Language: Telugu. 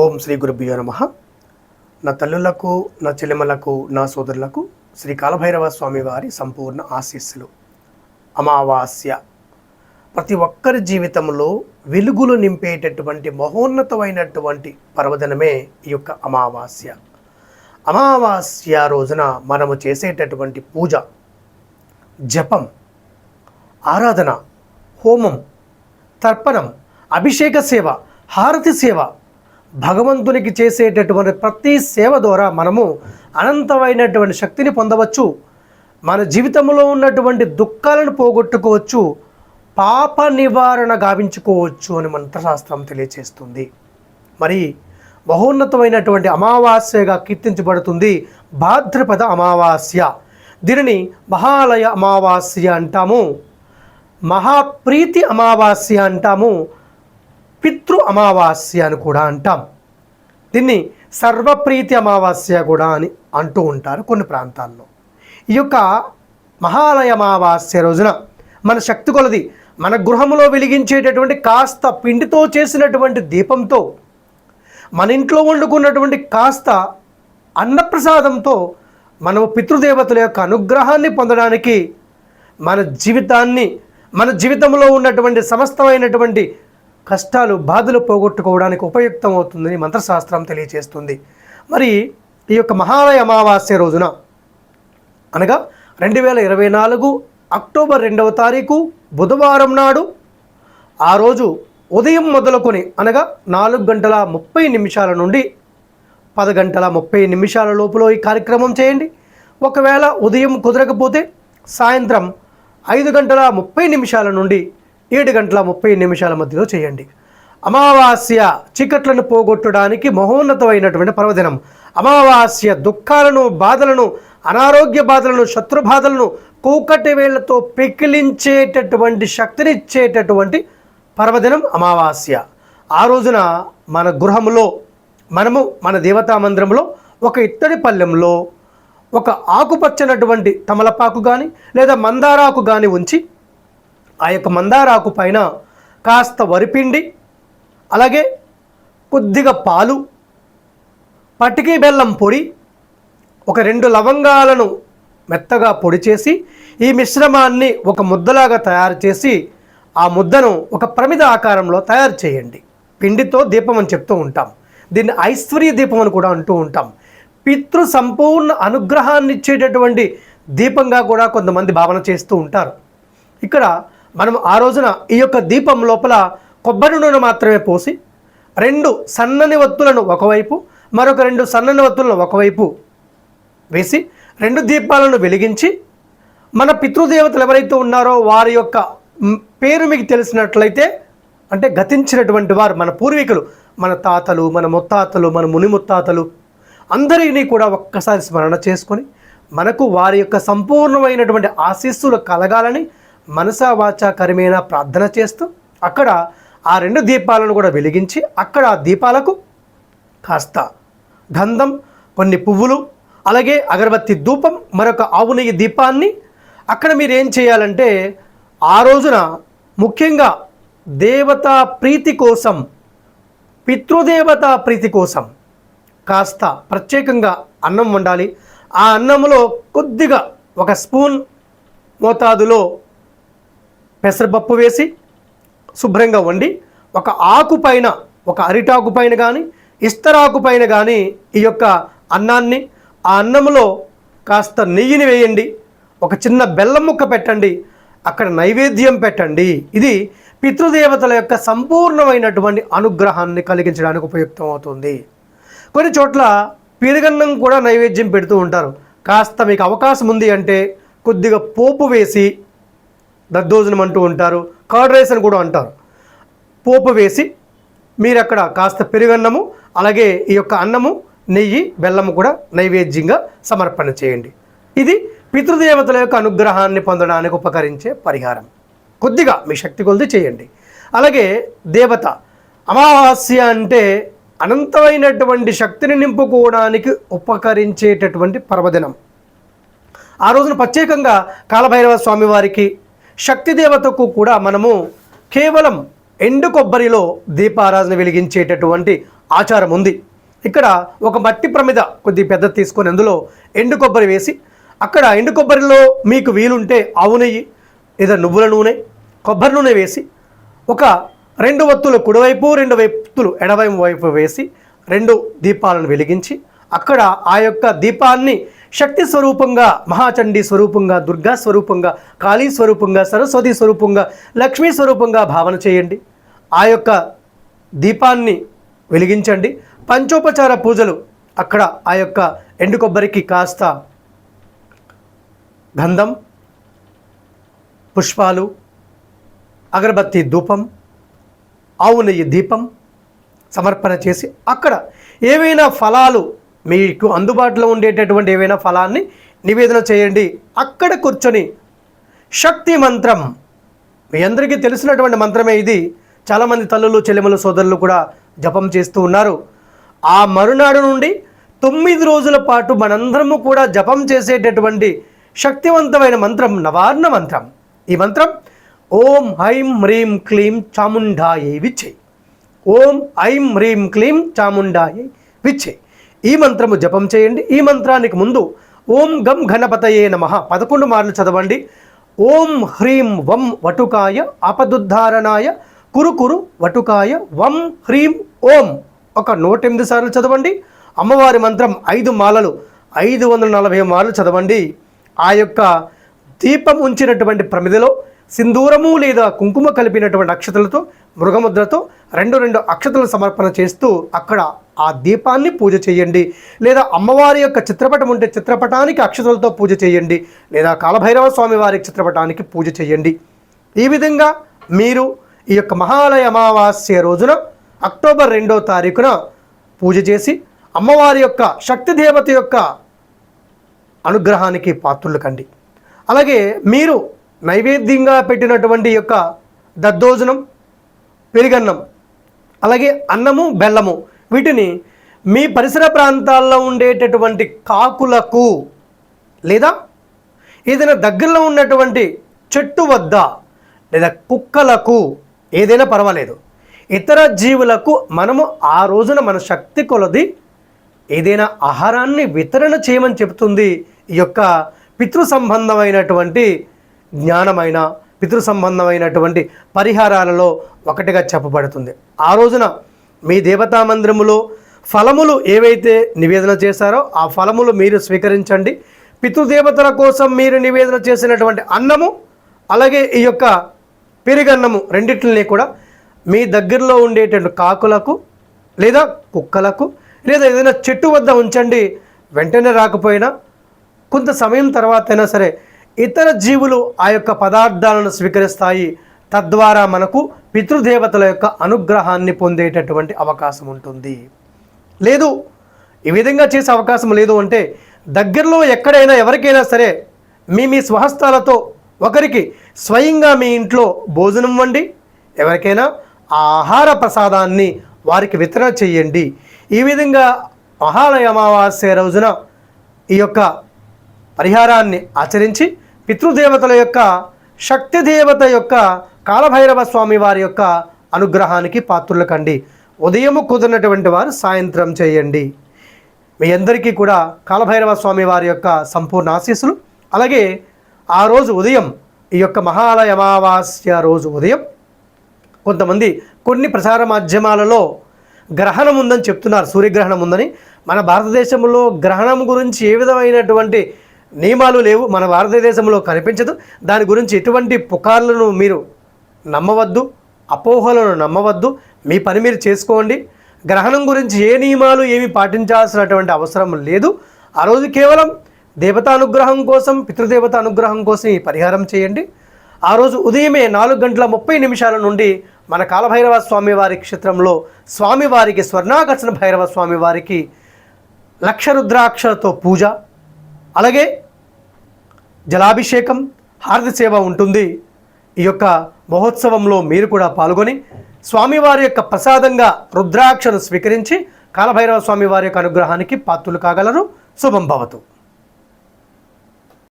ఓం శ్రీ గురుభ్యో నమ. నా తల్లులకు నా చెల్లెమలకు నా సోదరులకు శ్రీ కాలభైరవ స్వామి వారి సంపూర్ణ ఆశీస్సులు. అమావాస్య. ప్రతి ఒక్కరి జీవితంలో వెలుగులు నింపేటటువంటి మహోన్నతమైనటువంటి పర్వదినమే ఈ యొక్క అమావాస్య. అమావాస్య రోజున మనము చేసేటటువంటి పూజ జపం ఆరాధన హోమం తర్పణం అభిషేక సేవ హారతి సేవ భగవంతునికి చేసేటటువంటి ప్రతి సేవ ద్వారా మనము అనంతమైనటువంటి శక్తిని పొందవచ్చు. మన జీవితంలో ఉన్నటువంటి దుఃఖాలను పోగొట్టుకోవచ్చు. పాప నివారణ గావించుకోవచ్చు అని మంత్రశాస్త్రం తెలియచేస్తుంది. మరి మహోన్నతమైనటువంటి అమావాస్యగా కీర్తించబడుతుంది భాద్రపద అమావాస్య. దీనిని మహాలయ అమావాస్య అంటాము. మహాప్రీతి అమావాస్య అంటాము. పితృ అమావాస్య అని కూడా అంటాం. దీన్ని సర్వప్రీతి అమావాస్య కూడా అని అంటూ ఉంటారు కొన్ని ప్రాంతాల్లో. ఈ యొక్క మహాలయ అమావాస్య రోజున మన శక్తి కొలది మన గృహంలో వెలిగించేటటువంటి కాస్త పిండితో చేసినటువంటి దీపంతో మన ఇంట్లో వండుకున్నటువంటి కాస్త అన్నప్రసాదంతో మనము పితృదేవతల యొక్క అనుగ్రహాన్ని పొందడానికి మన జీవితాన్ని మన జీవితంలో ఉన్నటువంటి సమస్తమైనటువంటి కష్టాలు బాధలు పోగొట్టుకోవడానికి ఉపయుక్తం అవుతుందని మంత్రశాస్త్రం తెలియజేస్తుంది మరి ఈ యొక్క మహాలయ అమావాస్య రోజున అనగా రెండు వేల ఇరవై నాలుగు అక్టోబర్ రెండవ తారీఖు బుధవారం నాడు ఆ రోజు ఉదయం మొదలుకొని అనగా నాలుగు గంటల ముప్పై నిమిషాల నుండి పది గంటల ముప్పై నిమిషాల లోపల ఈ కార్యక్రమం చేయండి. ఒకవేళ ఉదయం కుదరకపోతే సాయంత్రం ఐదు గంటల ముప్పై నిమిషాల నుండి ఏడు గంటల ముప్పై నిమిషాల మధ్యలో చేయండి. అమావాస్య చీకట్లను పోగొట్టడానికి మహోన్నతమైనటువంటి పర్వదినం. అమావాస్య దుఃఖాలను బాధలను అనారోగ్య బాధలను శత్రు బాధలను కూకటి వేళ్ళతో పెకిలించేటటువంటి శక్తినిచ్చేటటువంటి పర్వదినం అమావాస్య. ఆ రోజున మన గృహంలో మనము మన దేవతా మందిరంలో ఒక ఇత్తడి పల్లెంలో ఒక ఆకుపచ్చనటువంటి తమలపాకు కానీ లేదా మందారాకు కానీ ఉంచి ఆ యొక్క మందారాకు పైన కాస్త వరిపిండి అలాగే కొద్దిగా పాలు పటికీ బెల్లం పొడి ఒక రెండు లవంగాలను మెత్తగా పొడి చేసి ఈ మిశ్రమాన్ని ఒక ముద్దలాగా తయారు చేసి ఆ ముద్దను ఒక ప్రమిద ఆకారంలో తయారు చేయండి. పిండితో దీపం అని చెప్తూ ఉంటాం. దీన్ని ఐశ్వర్య దీపం అని కూడా అంటూ ఉంటాం. పితృ సంపూర్ణ అనుగ్రహాన్ని ఇచ్చేటటువంటి దీపంగా కూడా కొంతమంది భావన చేస్తూ ఉంటారు. ఇక్కడ మనం ఆ రోజున ఈ యొక్క దీపం లోపల కొబ్బరి నూనె మాత్రమే పోసి రెండు సన్నని వత్తులను ఒకవైపు మరొక రెండు సన్నని వత్తులను ఒకవైపు వేసి రెండు దీపాలను వెలిగించి మన పితృదేవతలు ఎవరైతే ఉన్నారో వారి యొక్క పేరు మీకు తెలిసినట్లయితే అంటే గతించినటువంటి వారు మన పూర్వీకులు మన తాతలు మన ముత్తాతలు మన ముని ముత్తాతలు అందరినీ కూడా ఒక్కసారి స్మరణ చేసుకొని మనకు వారి యొక్క సంపూర్ణమైనటువంటి ఆశీస్సులు కలగాలని మనసా వాచా ప్రార్థన చేస్తూ అక్కడ ఆ రెండు దీపాలను కూడా వెలిగించి అక్కడ ఆ దీపాలకు కాస్త గంధం కొన్ని పువ్వులు అలాగే అగరబత్తి ధూపం మరొక ఆవు నెయ్యి దీపాన్ని. అక్కడ మీరు ఏం చేయాలంటే ఆ రోజున ముఖ్యంగా దేవతా ప్రీతి కోసం పితృదేవతా ప్రీతి కోసం కాస్త ప్రత్యేకంగా అన్నం వండాలి. ఆ అన్నంలో కొద్దిగా ఒక స్పూన్ మోతాదులో పెసరపప్పు వేసి శుభ్రంగా వండి ఒక ఆకు పైన ఒక అరిటాకు పైన కానీ ఇస్తరాకు పైన కానీ ఈ యొక్క అన్నాన్ని ఆ అన్నంలో కాస్త నెయ్యిని వేయండి ఒక చిన్న బెల్లం ముక్క పెట్టండి అక్కడ నైవేద్యం పెట్టండి. ఇది పితృదేవతల యొక్క సంపూర్ణమైనటువంటి అనుగ్రహాన్ని కలిగించడానికి ఉపయుక్తం అవుతుంది కొన్ని చోట్ల పెరుగన్నం కూడా నైవేద్యం పెడుతూ ఉంటారు. కాస్త మీకు అవకాశం ఉంది అంటే కొద్దిగా పోపు వేసి దద్దోజనం అంటూ ఉంటారు. కర్డ్ రైస్ అని కూడా అంటారు. పోపు వేసి మీరు అక్కడ కాస్త పెరుగన్నము అలాగే ఈ యొక్క అన్నము నెయ్యి బెల్లము కూడా నైవేద్యంగా సమర్పణ చేయండి. ఇది పితృదేవతల యొక్క అనుగ్రహాన్ని పొందడానికి ఉపకరించే పరిహారం. కొద్దిగా మీ శక్తి కొలిది చేయండి. అలాగే దేవత అమావాస్య అంటే అనంతమైనటువంటి శక్తిని నింపుకోవడానికి ఉపకరించేటటువంటి పర్వదినం. ఆ రోజున ప్రత్యేకంగా కాలభైరవ స్వామి శక్తిదేవతకు శక్తి దేవతకు కూడా మనము కేవలం ఎండు కొబ్బరిలో దీపారాధన వెలిగించేటటువంటి ఆచారం ఉంది. ఇక్కడ ఒక మట్టి ప్రమిద కొద్ది పెద్ద తీసుకొని అందులో ఎండు కొబ్బరి వేసి అక్కడ ఎండు కొబ్బరిలో మీకు వీలుంటే ఆవు నెయ్యి లేదా నువ్వుల నూనె కొబ్బరి నూనె వేసి ఒక రెండు వత్తులు కుడివైపు రెండు వైపులు ఎడవైపు వైపు వేసి రెండు దీపాలను వెలిగించి అక్కడ ఆ యొక్క దీపాన్ని శక్తి స్వరూపంగా మహాచండీ స్వరూపంగా దుర్గా స్వరూపంగా కాళీ స్వరూపంగా సరస్వతి స్వరూపంగా లక్ష్మీ స్వరూపంగా భావన చేయండి. ఆ యొక్క దీపాన్ని వెలిగించండి. పంచోపచార పూజలు అక్కడ ఆ యొక్క ఎండు కొబ్బరికి కాస్త గంధం పుష్పాలు అగరబత్తి ధూపం ఆవు నెయ్యి దీపం సమర్పణ చేసి అక్కడ ఏవైనా ఫలాలు మీకు అందుబాటులో ఉండేటటువంటి ఏవైనా ఫలాన్ని నివేదన చేయండి. అక్కడ కూర్చొని శక్తి మంత్రం. మీ అందరికీ తెలిసినటువంటి మంత్రమే ఇది. చాలామంది తల్లులు చెల్లెములు సోదరులు కూడా జపం చేస్తూ ఉన్నారు. ఆ మరునాడు నుండి తొమ్మిది రోజుల పాటు మనందరము కూడా జపం చేసేటటువంటి శక్తివంతమైన మంత్రం నవార్ణ మంత్రం. ఈ మంత్రం ఓం ఐం హ్రీం క్లీం చాముండాయే విచ్చే. ఓం ఐం హ్రీం క్లీం చాముండాయే విచ్చే. ఈ మంత్రము జపం చేయండి. ఈ మంత్రానికి ముందు ఓం గం గణపతయే నమ. పదకొండు మార్లు చదవండి. ఓం హ్రీం వం వటుకాయ అపదుద్ధారణాయ కురు కురు వటుకాయ వం హ్రీం ఓం. ఒక నూట ఎనిమిది సార్లు చదవండి. అమ్మవారి మంత్రం ఐదు మాలలు ఐదు వందల నలభై మార్లు చదవండి. ఆ యొక్క దీపం ఉంచినటువంటి ప్రమిదలో సింధూరము లేదా కుంకుమ కలిపినటువంటి అక్షతలతో మృగముద్రతో రెండు రెండు అక్షతలు సమర్పణ చేస్తూ అక్కడ ఆ దీపాన్ని పూజ చేయండి. లేదా అమ్మవారి యొక్క చిత్రపటం ఉంటే చిత్రపటానికి అక్షతలతో పూజ చేయండి. లేదా కాలభైరవ స్వామి వారి చిత్రపటానికి పూజ చేయండి. ఈ విధంగా మీరు ఈ యొక్క మహాలయ అమావాస్య రోజున అక్టోబర్ రెండో తారీఖున పూజ చేసి అమ్మవారి యొక్క శక్తి దేవత యొక్క అనుగ్రహానికి పాత్రులు కండి. అలాగే మీరు నైవేద్యంగా పెట్టినటువంటి యొక్క దద్దోజనం పెరిగన్నం అలాగే అన్నము బెల్లము వీటిని మీ పరిసర ప్రాంతాల్లో ఉండేటటువంటి కాకులకు లేదా ఏదైనా దగ్గరలో ఉన్నటువంటి చెట్టు వద్ద లేదా కుక్కలకు ఏదైనా పర్వాలేదు. ఇతర జీవులకు మనము ఆ రోజున మన శక్తి కొలది ఏదైనా ఆహారాన్ని వితరణ చేయమని చెబుతుంది ఈ యొక్క పితృ సంబంధమైనటువంటి జ్ఞానమైన పితృ సంబంధమైనటువంటి పరిహారాలలో ఒకటిగా చెప్పబడుతుంది. ఆ రోజున మీ దేవతా మందిరములో ఫలములు ఏవైతే నివేదన చేశారో ఆ ఫలములు మీరు స్వీకరించండి. పితృదేవతల కోసం మీరు నివేదన చేసినటువంటి అన్నము అలాగే ఈ యొక్క పెరుగన్నము రెండింటిని కూడా మీ దగ్గరలో ఉండేటువంటి కాకులకు లేదా కుక్కలకు లేదా ఏదైనా చెట్టు వద్ద ఉంచండి. వెంటనే రాకపోయినా కొంత సమయం తర్వాత అయినా సరే ఇతర జీవులు ఆ యొక్క పదార్థాలను స్వీకరిస్తాయి. తద్వారా మనకు పితృదేవతల యొక్క అనుగ్రహాన్ని పొందేటటువంటి అవకాశం ఉంటుంది. లేదు ఈ విధంగా చేసే అవకాశం లేదు అంటే దగ్గరలో ఎక్కడైనా ఎవరికైనా సరే మీ మీ స్వహస్తాలతో ఒకరికి స్వయంగా మీ ఇంట్లో భోజనం వండి ఎవరికైనా ఆ ఆహార ప్రసాదాన్ని వారికి వితరణ చేయండి. ఈ విధంగా మహాలయ అమావాస్య రోజున ఈ యొక్క పరిహారాన్ని ఆచరించి పితృదేవతల యొక్క శక్తి దేవత యొక్క కాలభైరవ స్వామి వారి యొక్క అనుగ్రహానికి పాత్రులు కండి. ఉదయము కుదిరినటువంటి వారు సాయంత్రం చేయండి. మీ అందరికీ కూడా కాలభైరవ స్వామి వారి యొక్క సంపూర్ణ ఆశీస్సులు. అలాగే ఆ రోజు ఉదయం ఈ యొక్క మహాలయ అమావాస్య రోజు ఉదయం కొంతమంది కొన్ని ప్రసార మాధ్యమాలలో గ్రహణం ఉందని చెప్తున్నారు సూర్యగ్రహణం ఉందని. మన భారతదేశంలో గ్రహణం గురించి ఏ విధమైనటువంటి నియమాలు లేవు మన భారతదేశంలో కనిపించదు. దాని గురించి ఎటువంటి పుకార్లను మీరు నమ్మవద్దు అపోహలను నమ్మవద్దు. మీ పని మీరు చేసుకోండి. గ్రహణం గురించి ఏ నియమాలు ఏమి పాటించాల్సినటువంటి అవసరం లేదు. ఆ రోజు కేవలం దేవతానుగ్రహం కోసం పితృదేవత అనుగ్రహం కోసం ఈ పరిహారం చేయండి. ఆ రోజు ఉదయమే నాలుగు గంటల ముప్పై నిమిషాల నుండి మన కాలభైరవ స్వామి వారి క్షేత్రంలో స్వామివారికి స్వర్ణాకర్షణ భైరవ స్వామి వారికి లక్ష రుద్రాక్షలతో పూజ. అలాగే జలాభిషేకం హారతి సేవ ఉంటుంది. ఈ యొక్క మహోత్సవంలో మీరు కూడా పాల్గొని స్వామివారి యొక్క ప్రసాదంగా రుద్రాక్షను స్వీకరించి కాలభైరవ స్వామి వారి యొక్క అనుగ్రహానికి పాత్రులు కాగలరు. శుభం భవతు.